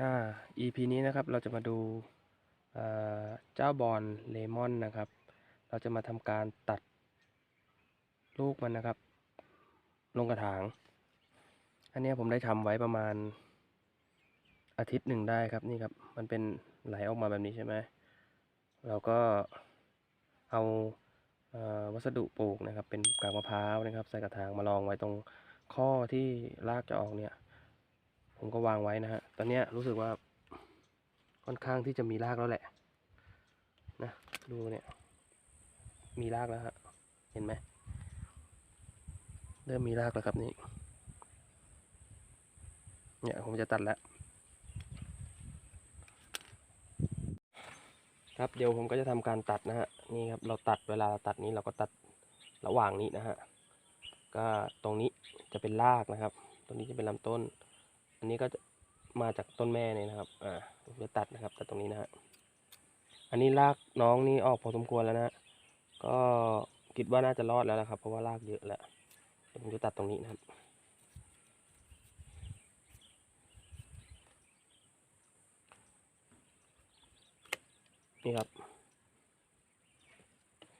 อ่า EP นี้นะครับเราจะมาดูเจ้าบอลเลมอนนะครับ เราจะมาทำการตัดลูกมันนะครับ ลงกระถาง อันนี้ผมได้ทำไว้ประมาณอาทิตย์หนึ่งได้ครับนี่ครับ มันเป็นไหลออกมาแบบนี้ใช่ไหมเราก็เอาเอวัสดุปลูกนะครับ เป็นกากมะพร้าวนะครับ ใส่กระถางมาลองไว้ตรงข้อที่รากจะออกเนี่ย ผมก็วางไว้นะฮะ ตอนนี้รู้สึกว่าค่อนข้างที่จะมีรากแล้วแหละ นะดูเนี่ย มีรากแล้วฮะ เห็นไหมเริ่มมีรากแล้วครับนี่ เนี่ยผมจะตัดแล้ว ครับเดี๋ยวผมก็จะทำการตัดนะฮะ นี่ครับเราตัดเวลาเราตัดนี้เราก็ตัดระหว่างนี้นะฮะ ก็ตรงนี้จะเป็นรากนะครับ ตรงนี้จะเป็นลำต้น อันนี้ก็มาจากต้นแม่เนี่ยนะครับ อ่าจะตัดนะครับตัดตรงนี้นะฮะ อันนี้รากน้องนี่ออกพอสมควรแล้วนะ ก็คิดว่าน่าจะรอดแล้วละครับ เพราะว่ารากเยอะแล้วเดี๋ยวผมจะตัดตรงนี้นะครับ นี่ครับ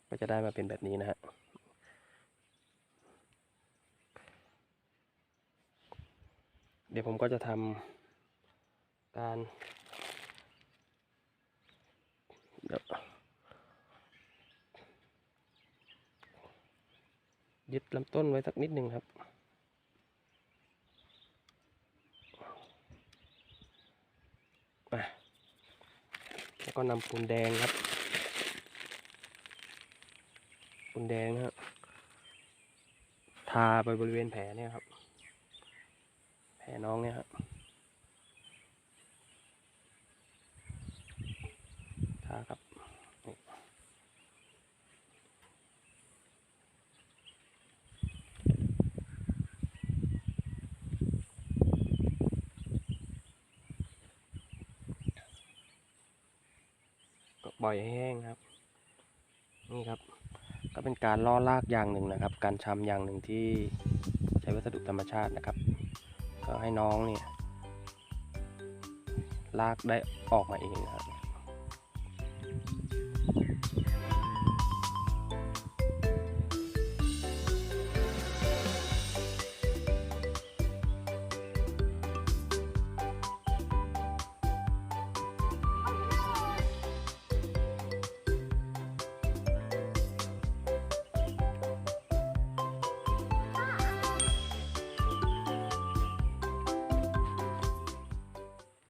ก็จะได้มาเป็นแบบนี้นะฮะ ดี๋ยวผมก็จะทำการเดี๋ยวยึดลำต้นไว้สักนิดหนึ่งครับแล้วก็นำปูนแดงครับ ปูนแดงนะครับทาไปบริเวณแผลเนี่ยครับ แผลน้องเนี่ยครับทาครับ ก็ปล่อยให้แห้งครับ นี่ครับ ก็เป็นการล่อรากอย่างหนึ่งนะครับ การชำอย่างหนึ่งที่ใช้วัสดุธรรมชาตินะครับ ก็ให้น้องเนี่ย ลากได้ออกมาเองนะครับ